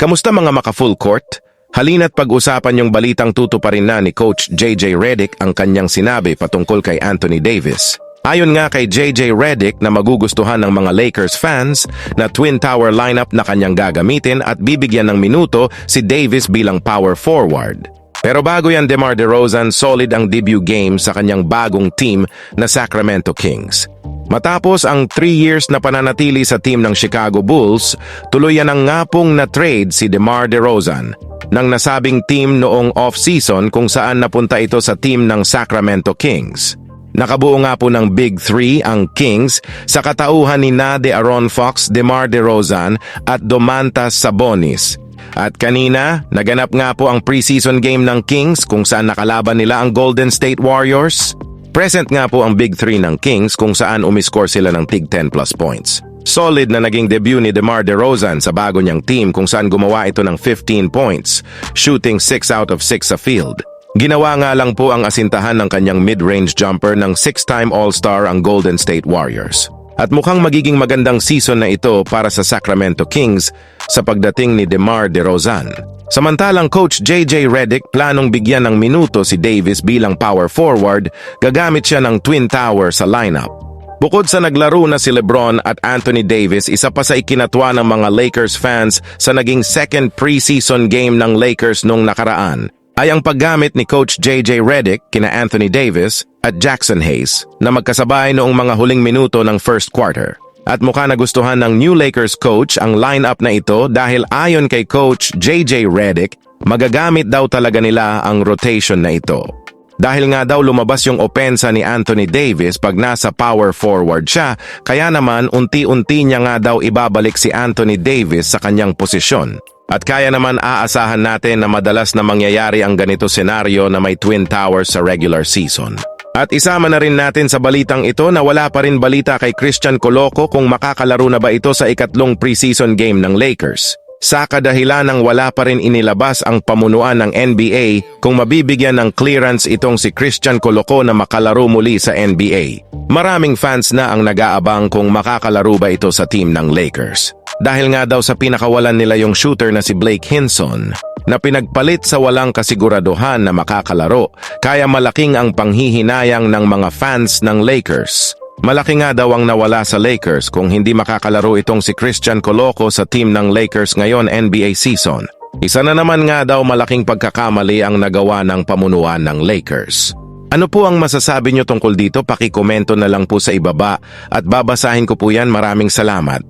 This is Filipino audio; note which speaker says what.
Speaker 1: Kamusta mga maka-full court? Halina't pag-usapan yung balitang tutuparin na ni Coach JJ Redick ang kanyang sinabi patungkol kay Anthony Davis. Ayon nga kay JJ Redick na magugustuhan ng mga Lakers fans na Twin Tower lineup na kanyang gagamitin at bibigyan ng minuto si Davis bilang power forward. Pero bago yan DeMar DeRozan, solid ang debut game sa kanyang bagong team na Sacramento Kings. Matapos ang 3 years na pananatili sa team ng Chicago Bulls, tuluyan ang ngapong na trade si DeMar DeRozan ng nasabing team noong off-season kung saan napunta ito sa team ng Sacramento Kings. Nakabuo nga po ng Big Three ang Kings sa katauhan ni Nade Aaron Fox, DeMar DeRozan at Domantas Sabonis. At kanina, naganap nga po ang preseason game ng Kings kung saan nakalaban nila ang Golden State Warriors. Present nga po ang Big Three ng Kings kung saan umiscore sila ng tig 10 plus points. Solid na naging debut ni DeMar DeRozan sa bago niyang team kung saan gumawa ito ng 15 points, shooting 6 out of 6 sa field. Ginawa nga lang po ang asintahan ng kanyang mid-range jumper ng six-time All-Star ang Golden State Warriors. At mukhang magiging magandang season na ito para sa Sacramento Kings sa pagdating ni DeMar DeRozan. Samantalang Coach JJ Redick planong bigyan ng minuto si Davis bilang power forward, gagamit siya ng Twin Tower sa lineup. Bukod sa naglaro na si Lebron at Anthony Davis, isa pa sa ikinatwa ng mga Lakers fans sa naging second preseason game ng Lakers nung nakaraan ay ang paggamit ni Coach JJ Redick kina Anthony Davis at Jackson Hayes na magkasabay noong mga huling minuto ng first quarter. At mukha nagustuhan ng new Lakers coach ang lineup na ito dahil ayon kay Coach JJ Redick, magagamit daw talaga nila ang rotation na ito. Dahil nga daw lumabas yung opensa ni Anthony Davis pag nasa power forward siya, kaya naman unti-unti niya nga daw ibabalik si Anthony Davis sa kanyang posisyon. At kaya naman aasahan natin na madalas na mangyayari ang ganito senaryo na may Twin Towers sa regular season. At isama na rin natin sa balitang ito na wala pa rin balita kay Christian Coloco kung makakalaro na ba ito sa ikatlong preseason game ng Lakers. Sa kadahilan ng wala pa rin inilabas ang pamunuan ng NBA kung mabibigyan ng clearance itong si Christian Coloco na makalaro muli sa NBA. Maraming fans na ang nag-aabang kung makakalaro ba ito sa team ng Lakers. Dahil nga daw sa pinakawalan nila yung shooter na si Blake Hinson na pinagpalit sa walang kasiguraduhan na makakalaro kaya malaking ang panghihinayang ng mga fans ng Lakers. Malaki nga daw ang nawala sa Lakers kung hindi makakalaro itong si Christian Coloco sa team ng Lakers ngayon NBA season. Isa na naman nga daw malaking pagkakamali ang nagawa ng pamunuan ng Lakers. Ano po ang masasabi nyo tungkol dito? Pakikomento na lang po sa ibaba at babasahin ko po yan. Maraming salamat.